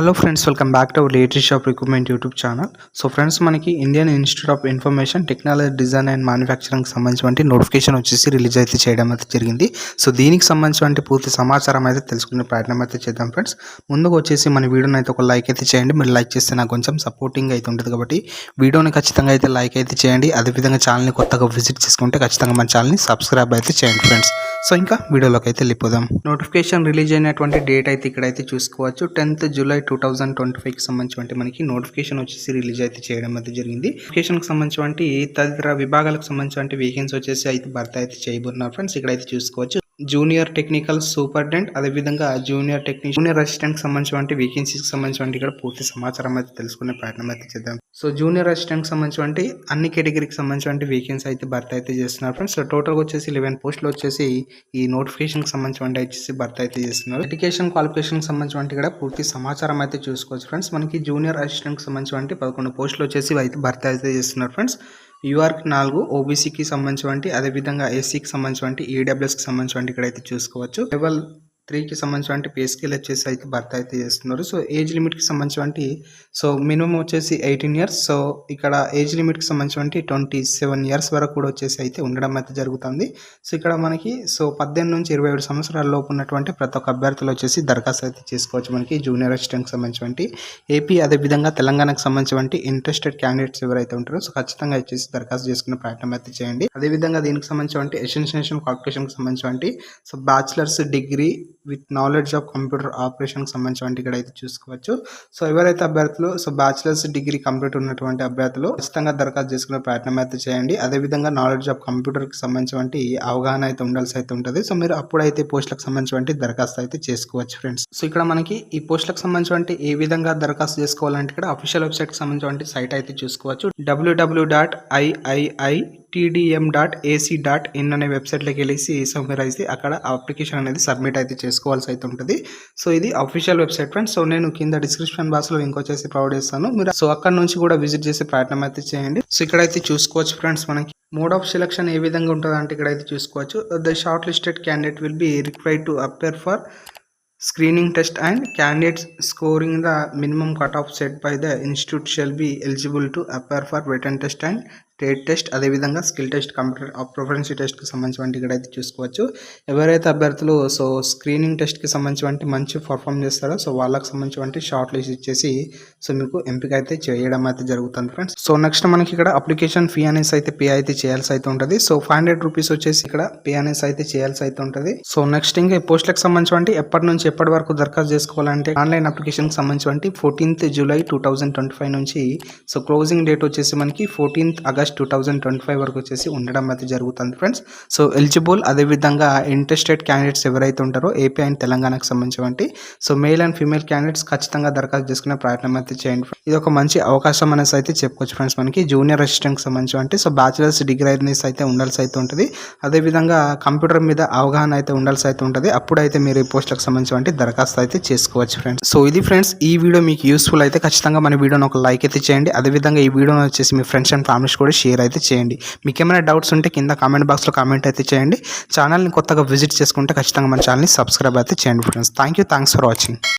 Hello friends welcome back to our latest shop recruitment YouTube channel so friends మనకి Indian Institute of Information Technology Design and Manufacturing సంబంధించిన notification వచ్చేసి release అయితే చేయడం అయితే జరిగింది. So దీనికి సంబంధించిన పూర్తి సమాచారం అయితే తెలుసుకునే ప్రయత్నం అయితే చేద్దాం ఫ్రెండ్స్ ముందుకు వచ్చేసి మన వీడియోని అయితే ఒక లైక్ అయితే చేయండి. మీరు లైక్ చేస్తే నాకు కొంచెం సపోర్టింగ్ అయితే ఉంటుంది కాబట్టి వీడియోని ఖచ్చితంగా అయితే లైక్ అయితే చేయండి. అదేవిధంగా ఛానల్ని కొత్తగా విజిట్ చేసుకుంటే ఖచ్చితంగా మన ఛానల్ని సబ్స్క్రైబ్ అయితే చేయండి ఫ్రెండ్స్ సో ఇంకా వీడియోలోకి అయితే వెళ్ళిపోదాం. నోటిఫికేషన్ రిలీజ్ అయినటువంటి డేట్ అయితే ఇక్కడైతే చూసుకోవచ్చు. Tenth July two thousand twenty ఫైవ్కి సంబంధించి మనకి నోటిఫికేషన్ వచ్చేసి రిలీజ్ అయితే చేయడం అయితే జరిగింది. నోటిఫికేషన్కి సంబంధించి తదితర విభాగాలకు సంబంధించి వేకెన్సీ వచ్చేసి అయితే భర్త అయితే చేయబోతున్నారు. ఫ్రెండ్స్ ఇక్కడైతే చూసుకోవచ్చు. జూనియర్ టెక్నికల్ సూపర్డెంట్ అదేవిధంగా జూనియర్ టెక్నిక్ జూనియర్ అసిస్టెంట్కి సంబంధించిన వేకెన్సీకి సంబంధించిన ఇక్కడ పూర్తి సమాచారం అయితే తెలుసుకునే ప్రయత్నం అయితే చేద్దాం. సో జూనియర్ అసిస్టెంట్కి సంబంధించిన అన్ని కేటగిరీకి సంబంధించిన వేకెన్సీ అయితే భర్త అయితే చేస్తున్నారు ఫ్రెండ్స్. సో టోటల్గా వచ్చేసి లెవెన్ పోస్టులు వచ్చేసి ఈ నోటిఫికేషన్కి సంబంధించి వచ్చేసి భర్త అయితే చేస్తున్నారు. ఎడ్యుకేషన్ క్వాలిఫికేషన్కి సంబంధించి కూడా పూర్తి సమాచారం అయితే చూసుకోవచ్చు ఫ్రెండ్స్. మనకి జూనియర్ అసిస్టెంట్కి సంబంధించిన పదకొండు పోస్టులు వచ్చేసి అయితే భర్త అయితే చేస్తున్నారు ఫ్రెండ్స్. యూఆర్కి నాలుగు ఓబీసీకి సంబంధించినటువంటి అదేవిధంగా ఎస్సీకి సంబంధించినటువంటి ఈడబ్ల్యూఎస్కి సంబంధించినటువంటి ఇక్కడైతే చూసుకోవచ్చు. లెవెల్ త్రీకి సంబంధించిన పే స్కేల్ వచ్చేసి అయితే భర్త అయితే చేస్తున్నారు. సో ఏజ్ లిమిట్కి సంబంధించి సో మినిమం వచ్చేసి ఎయిటీన్ ఇయర్స్. సో ఇక్కడ ఏజ్ లిమిట్కి సంబంధించి ట్వంటీ సెవెన్ ఇయర్స్ వరకు కూడా వచ్చేసి అయితే ఉండడం అయితే జరుగుతుంది. సో ఇక్కడ మనకి సో పద్దెనిమిది నుంచి ఇరవై ఏడు సంవత్సరాల లోపు ఉన్నటువంటి ప్రతి ఒక్క అభ్యర్థులు వచ్చేసి దరఖాస్తు అయితే చేసుకోవచ్చు మనకి జూనియర్ అసిస్టెంట్కి సంబంధించి ఏపీ అదేవిధంగా తెలంగాణకు సంబంధించి ఇంట్రెస్టెడ్ క్యాండిడేట్స్ ఎవరైతే ఉంటారో సో ఖచ్చితంగా వచ్చేసి దరఖాస్తు చేసుకునే ప్రయత్నం అయితే చేయండి. అదేవిధంగా దీనికి సంబంధించి ఎసెన్షియేషన్ క్వాలిఫికేషన్కి సంబంధించి so bachelor's degree with knowledge of computer ఆపరేషన్కి సంబంధించినటువంటి ఇక్కడ అయితే చూసుకోవచ్చు. సో ఎవరైతే అభ్యర్థులు సో బ్యాచిలర్స్ డిగ్రీ కంప్లీట్ ఉన్నటువంటి అభ్యర్థులు ఖచ్చితంగా దరఖాస్తు చేసుకునే ప్రయత్నం అయితే చేయండి. అదేవిధంగా నాలెడ్జ్ ఆఫ్ కంప్యూటర్కి సంబంధించినటువంటి అవగాహన అయితే ఉండాల్సి అయితే ఉంటుంది. సో మీరు అప్పుడైతే పోస్టులకు సంబంధించినటువంటి దరఖాస్తు అయితే చేసుకోవచ్చు ఫ్రెండ్స్ సో ఇక్కడ మనకి ఈ పోస్టులకు సంబంధించినటువంటి ఏ విధంగా దరఖాస్తు చేసుకోవాలంటే ఇక్కడ అఫీషియల్ వెబ్సైట్కి సంబంధించినటువంటి సైట్ అయితే చూసుకోవచ్చు. W W dot I I I TDM dot AC dot in అనే వెబ్సైట్లోకి వెళ్ళేసి సబ్మిట్ అయితే అక్కడ అప్లికేషన్ అనేది సబ్మిట్ అయితే చేసుకోవాల్సి అయితే ఉంటుంది. సో ఇది అఫీషియల్ వెబ్సైట్ ఫ్రెండ్స్ సో నేను కింద డిస్క్రిప్షన్ బాక్స్లో ఇంకొచ్చేసి ప్రొవైడ్ చేస్తాను. మీరు సో అక్కడ నుంచి కూడా విజిట్ చేసే ప్రయత్నం అయితే చేయండి. సో ఇక్కడైతే చూసుకోవచ్చు ఫ్రెండ్స్ మనకి మోడ్ ఆఫ్ సెలక్షన్ ఏ విధంగా ఉంటుంది అంటే ఇక్కడైతే చూసుకోవచ్చు. The short listed candidate will be required to appear for screening test and candidates scoring the minimum cut off set by the institute shall be eligible to appear for written test and trade test అదేవిధంగా skill test computer proficiency టెస్ట్కి సంబంధించి ఇక్కడ అయితే చూసుకోవచ్చు. ఎవరైతే అభ్యర్థులు so screening టెస్ట్కి సంబంధించి మంచి పర్ఫామ్ చేస్తారో సో వాళ్ళకి సంబంధించి షార్ట్ లిస్ట్ ఇచ్చేసి సో మీకు ఎంపిక అయితే చేయడం అయితే జరుగుతుంది ఫ్రెండ్స్. సో నెక్స్ట్ మనకి ఇక్కడ అప్లికేషన్ ఫీ అనేసి అయితే పే అయితే చేయాల్సి అయితే ఉంటుంది. సో ఫైవ్ హండ్రెడ్ రూపీస్ వచ్చేసి ఇక్కడ పే అనేసి అయితే చేయాల్సి అయితే ఉంటుంది. సో నెక్స్ట్ ఇంకా పోస్టులకు సంబంధించి ఎప్పటి నుంచి ఎప్పటి వరకు దరఖాస్తు చేసుకోవాలంటే ఆన్లైన్ అప్లికేషన్కి సంబంధించి fourteenth July two thousand twenty five నుంచి సో క్లోజింగ్ డేట్ వచ్చేసి మనకి fourteenth August August two thousand twenty five వరకు వచ్చేసి ఉండడం అయితే జరుగుతుంది ఫ్రెండ్స్. సో ఎలిజిబుల్ అదేవిధంగా ఇంట్రెస్టెడ్ క్యాండిడేట్స్ ఎవరైతే ఉంటారో ఏపీ అండ్ తెలంగాణకు సంబంధించి so male and female candidates ఖచ్చితంగా దరఖాస్తు చేసుకునే ప్రయత్నం అయితే చేయండి ఇది ఒక మంచి అవకాశం అనేసి అయితే చెప్పుకోవచ్చు ఫ్రెండ్స్ మనకి. జూనియర్ అసిస్టెంట్కి సంబంధించి సో బ్యాచిలర్స్ డిగ్రీ అనేసి అయితే ఉండాల్సి అయితే ఉంటుంది. అదేవిధంగా కంప్యూటర్ మీద అవగాహన అయితే ఉండాల్సి అయితే ఉంటుంది. అప్పుడైతే మీరు ఈ పోస్టులకు సంబంధించి దరఖాస్తు అయితే చేసుకోవచ్చు ఫ్రెండ్స్. సో ఇది ఫ్రెండ్స్ ఈ వీడియో మీకు యూస్ఫుల్ అయితే ఖచ్చితంగా మన వీడియోని ఒక లైక్ అయితే చేయండి. అదేవిధంగా ఈ వీడియోని వచ్చేసి మీ ఫ్రెండ్స్ అండ్ ఫ్యామిలీస్ కూడా షేర్ అయితే చేయండి. మీకు ఏమైనా డౌట్స్ ఉంటే కింద కామెంట్ బాక్స్లో కామెంట్ అయితే చేయండి. ఛానల్ని కొత్తగా విజిట్ చేసుకుంటే ఖచ్చితంగా మన ఛానల్ని సబ్స్క్రైబ్ అయితే చేయండి friends thank you thanks for watching